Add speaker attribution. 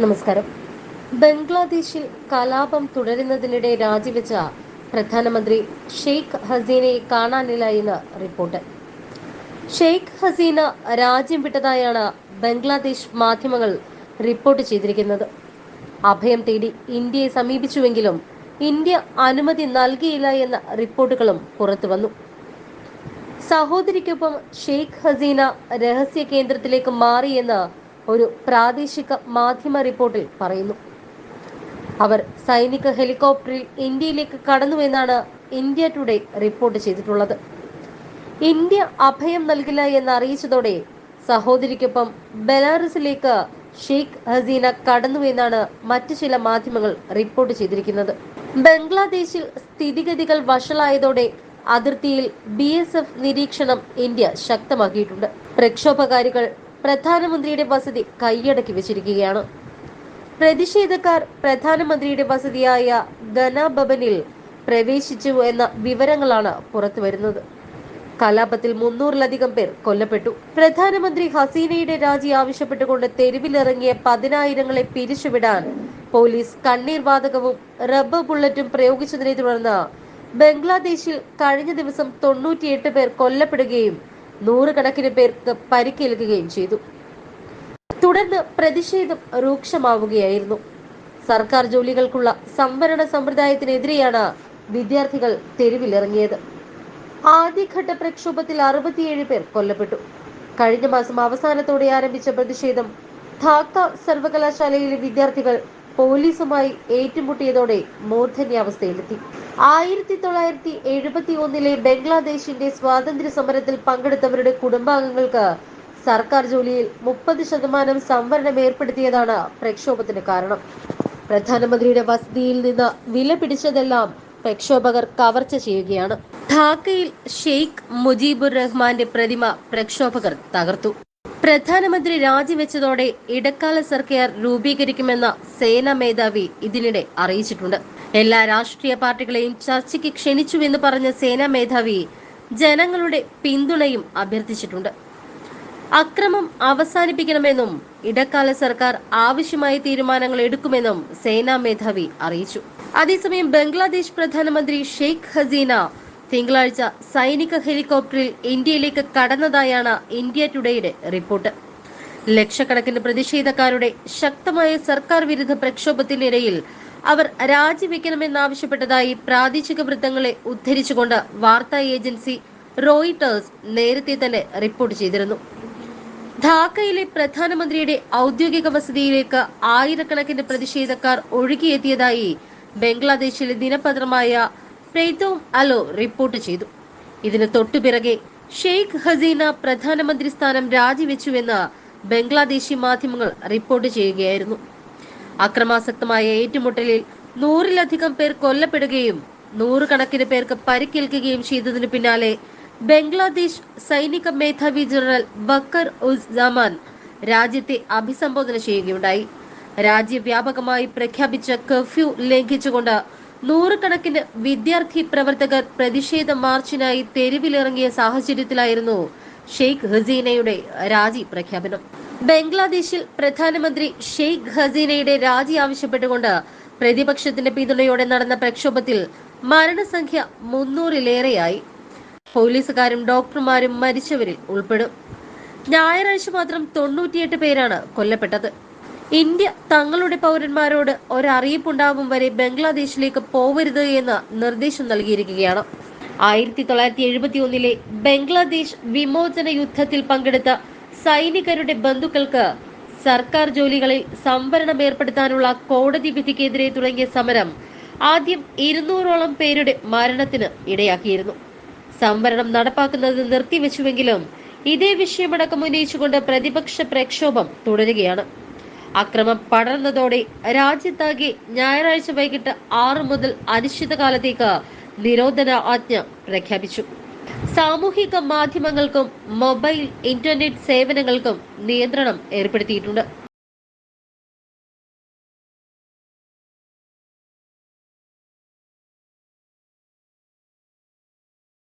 Speaker 1: നമസ്കാരം. ബംഗ്ലാദേശിൽ കലാപം തുടരുന്നതിനിടെ രാജിവെച്ച പ്രധാനമന്ത്രി ഷെയ്ഖ് ഹസീനയെ കാണാനില്ല എന്ന് റിപ്പോർട്ട്. ഷെയ്ഖ് ഹസീന രാജ്യം വിട്ടതായാണ് ബംഗ്ലാദേശ് മാധ്യമങ്ങൾ റിപ്പോർട്ട് ചെയ്തിരിക്കുന്നത്. അഭയം തേടി ഇന്ത്യയെ സമീപിച്ചുവെങ്കിലും ഇന്ത്യ അനുമതി നൽകിയില്ല എന്ന റിപ്പോർട്ടുകളും പുറത്തു വന്നു. സഹോദരിക്കൊപ്പം ഷെയ്ഖ് ഹസീന രഹസ്യ കേന്ദ്രത്തിലേക്ക് മാറിയെന്ന് ഒരു പ്രാദേശിക മാധ്യമ റിപ്പോർട്ടിൽ പറയുന്നു. അവർ സൈനിക ഹെലികോപ്റ്ററിൽ ഇന്ത്യയിലേക്ക് കടന്നുവെന്നാണ് ഇന്ത്യ ടുഡേ റിപ്പോർട്ട് ചെയ്തിട്ടുള്ളത്. ഇന്ത്യ അഭയം നൽകില്ല എന്ന് അറിയിച്ചതോടെ സഹോദരിക്കൊപ്പം ബെലാറസിലേക്ക് ഷെയ്ഖ് ഹസീന കടന്നുവെന്നാണ് മറ്റു ചില മാധ്യമങ്ങൾ റിപ്പോർട്ട് ചെയ്തിരിക്കുന്നത്. ബംഗ്ലാദേശിൽ സ്ഥിതിഗതികൾ വഷളായതോടെ അതിർത്തിയിൽ ബി എസ് എഫ് നിരീക്ഷണം ഇന്ത്യ ശക്തമാക്കിയിട്ടുണ്ട്. പ്രക്ഷോഭകാരികൾ പ്രധാനമന്ത്രിയുടെ വസതി കൈയടക്കി വെച്ചിരിക്കുകയാണ്. പ്രതിഷേധക്കാർ പ്രധാനമന്ത്രിയുടെ വസതിയായ ഗനാഭവനിൽ പ്രവേശിച്ചു എന്ന വിവരങ്ങളാണ് പുറത്തുവരുന്നത് കലാപത്തിൽ മുന്നൂറിലധികം പേർ കൊല്ലപ്പെട്ടു. പ്രധാനമന്ത്രി ഹസീനയുടെ രാജി ആവശ്യപ്പെട്ടുകൊണ്ട് തെരുവിലിറങ്ങിയ പതിനായിരങ്ങളെ പിരിച്ചുവിടാൻ പോലീസ് കണ്ണീർ വാതകവും റബ്ബർ ബുള്ളറ്റും പ്രയോഗിച്ചതിനെ തുടർന്ന് ബംഗ്ലാദേശിൽ കഴിഞ്ഞ ദിവസം തൊണ്ണൂറ്റിയെട്ട് പേർ കൊല്ലപ്പെടുകയും നൂറുകണക്കിന് പേർക്ക് പരിക്കേൽക്കുകയും ചെയ്തു. തുടർന്ന് പ്രതിഷേധം രൂക്ഷമാവുകയായിരുന്നു. സർക്കാർ ജോലികൾക്കുള്ള സംവരണ സമ്പ്രദായത്തിനെതിരെയാണ് വിദ്യാർത്ഥികൾ തെരുവിലിറങ്ങിയത്. ആദ്യഘട്ട പ്രക്ഷോഭത്തിൽ അറുപത്തിയേഴ് പേർ കൊല്ലപ്പെട്ടു. കഴിഞ്ഞ മാസം അവസാനത്തോടെ ആരംഭിച്ച പ്രതിഷേധം ധാക്ക സർവകലാശാലയിലെ വിദ്യാർത്ഥികൾ പോലീസുമായി ഏറ്റുമുട്ടിയതോടെ മൂർധന്യാവസ്ഥയിലെത്തി. ആയിരത്തി തൊള്ളായിരത്തി എഴുപത്തി ഒന്നിലെ ബംഗ്ലാദേശിന്റെ സ്വാതന്ത്ര്യ സമരത്തിൽ പങ്കെടുത്തവരുടെ കുടുംബാംഗങ്ങൾക്ക് സർക്കാർ ജോലിയിൽ മുപ്പത് ശതമാനം സംവരണം ഏർപ്പെടുത്തിയതാണ് പ്രക്ഷോഭത്തിന് കാരണം. പ്രധാനമന്ത്രിയുടെ വസതിയിൽ നിന്ന് വില പിടിച്ചതെല്ലാം പ്രക്ഷോഭകർ കവർച്ച ചെയ്യുകയാണ്. ധാക്കയിൽ ഷെയ്ഖ് മുജീബുർ റഹ്മാന്റെ പ്രതിമ പ്രക്ഷോഭകർ തകർത്തു. പ്രധാനമന്ത്രി രാജിവെച്ചതോടെ ഇടക്കാല സർക്കാർ രൂപീകരിക്കുമെന്ന സേനാ മേധാവി ഇതിനിടെ അറിയിച്ചിട്ടുണ്ട്. എല്ലാ രാഷ്ട്രീയ പാർട്ടികളെയും ചർച്ചയ്ക്ക് ക്ഷണിച്ചുവെന്ന് പറഞ്ഞ സേനാ മേധാവി ജനങ്ങളുടെ പിന്തുണയും അഭ്യർത്ഥിച്ചിട്ടുണ്ട്. അക്രമം അവസാനിപ്പിക്കണമെന്നും ഇടക്കാല സർക്കാർ ആവശ്യമായ തീരുമാനങ്ങൾ എടുക്കുമെന്നും സേനാ മേധാവി അറിയിച്ചു. അതേസമയം ബംഗ്ലാദേശ് പ്രധാനമന്ത്രി ഷെയ്ഖ് ഹസീന തിങ്കളാഴ്ച സൈനിക ഹെലികോപ്റ്ററിൽ ഇന്ത്യയിലേക്ക് കടന്നതായാണ് ഇന്ത്യ ടുഡേയുടെ റിപ്പോർട്ട്. ലക്ഷക്കണക്കിന് പ്രതിഷേധക്കാരുടെ ശക്തമായ സർക്കാർ വിരുദ്ധ പ്രക്ഷോഭത്തിനിടയിൽ അവർ രാജിവെക്കണമെന്നാവശ്യപ്പെട്ടതായി പ്രാദേശിക വൃത്തങ്ങളെ ഉദ്ധരിച്ചുകൊണ്ട് വാർത്താ ഏജൻസി റോയിട്ടേഴ്സ് നേരത്തെ തന്നെ റിപ്പോർട്ട് ചെയ്തിരുന്നു. ധാക്കയിലെ പ്രധാനമന്ത്രിയുടെ ഔദ്യോഗിക വസതിയിലേക്ക് ആയിരക്കണക്കിന് പ്രതിഷേധക്കാർ ഒഴുകിയെത്തിയതായി ബംഗ്ലാദേശിലെ ദിനപത്രമായ പ്രെയ്തോം അലോ റിപ്പോർട്ട് ചെയ്തു. ഇതിന് തൊട്ടുപിറകെ ഷെയ്ഖ് ഹസീന പ്രധാനമന്ത്രി സ്ഥാനം രാജിവെച്ചുവെന്ന് ബംഗ്ലാദേശി മാധ്യമങ്ങൾ റിപ്പോർട്ട് ചെയ്യുകയായിരുന്നു. അക്രമാസക്തമായ ഏറ്റുമുട്ടലിൽ നൂറിലധികം പേർ കൊല്ലപ്പെടുകയും നൂറുകണക്കിന് പേർക്ക് പരിക്കേൽക്കുകയും ചെയ്തതിനു പിന്നാലെ ബംഗ്ലാദേശ് സൈനിക മേധാവി ജനറൽ ബക്കർ ഉസ് ജമാൻ രാജ്യത്തെ അഭിസംബോധന ചെയ്യുകയുണ്ടായി. രാജ്യവ്യാപകമായി പ്രഖ്യാപിച്ച കർഫ്യൂ ലംഘിച്ചുകൊണ്ട് നൂറുകണക്കിന് വിദ്യാർത്ഥി പ്രവർത്തകർ പ്രതിഷേധ മാർച്ചിനായി തെരുവിലിറങ്ങിയ സാഹചര്യത്തിലായിരുന്നു ഷെയ്ഖ് ഹസീനയുടെ രാജി പ്രഖ്യാപനം. ബംഗ്ലാദേശിൽ പ്രധാനമന്ത്രി ഷെയ്ഖ് ഹസീനയുടെ രാജി ആവശ്യപ്പെട്ടുകൊണ്ട് പ്രതിപക്ഷത്തിന്റെ പിന്തുണയോടെ നടന്ന പ്രക്ഷോഭത്തിൽ മരണസംഖ്യ മുന്നൂറിലേറെയായി. പോലീസുകാരും ഡോക്ടർമാരും മരിച്ചവരിൽ ഉൾപ്പെടും. ഞായറാഴ്ച മാത്രം തൊണ്ണൂറ്റിയെട്ട് പേരാണ് കൊല്ലപ്പെട്ടത്. ഇന്ത്യ തങ്ങളുടെ പൗരന്മാരോട് ഒരറിയിപ്പുണ്ടാവും വരെ ബംഗ്ലാദേശിലേക്ക് പോവരുത് എന്ന് നിർദ്ദേശം നൽകിയിരിക്കുകയാണ്. ആയിരത്തി തൊള്ളായിരത്തി എഴുപത്തി ഒന്നിലെ ബംഗ്ലാദേശ് വിമോചന യുദ്ധത്തിൽ പങ്കെടുത്ത സൈനികരുടെ ബന്ധുക്കൾക്ക് സർക്കാർ ജോലികളിൽ സംവരണം ഏർപ്പെടുത്താനുള്ള കോടതി വിധിക്കെതിരെ തുടങ്ങിയ സമരം ആദ്യം ഇരുന്നൂറോളം പേരുടെ മരണത്തിന് ഇടയാക്കിയിരുന്നു. സംവരണം നടപ്പാക്കുന്നത് നിർത്തിവെച്ചുവെങ്കിലും ഇതേ വിഷയമടക്കം ഉന്നയിച്ചുകൊണ്ട് പ്രതിപക്ഷ പ്രക്ഷോഭം തുടരുകയാണ്. അക്രമം പടർന്നതോടെ രാജ്യത്താകെ ഞായറാഴ്ച വൈകിട്ട് ആറ് മുതൽ അനിശ്ചിതകാലത്തേക്ക് നിരോധന ആജ്ഞ പ്രഖ്യാപിച്ചു. സാമൂഹിക മാധ്യമങ്ങൾക്കും മൊബൈൽ ഇന്റർനെറ്റ് സേവനങ്ങൾക്കും നിയന്ത്രണം ഏർപ്പെടുത്തിയിട്ടുണ്ട്.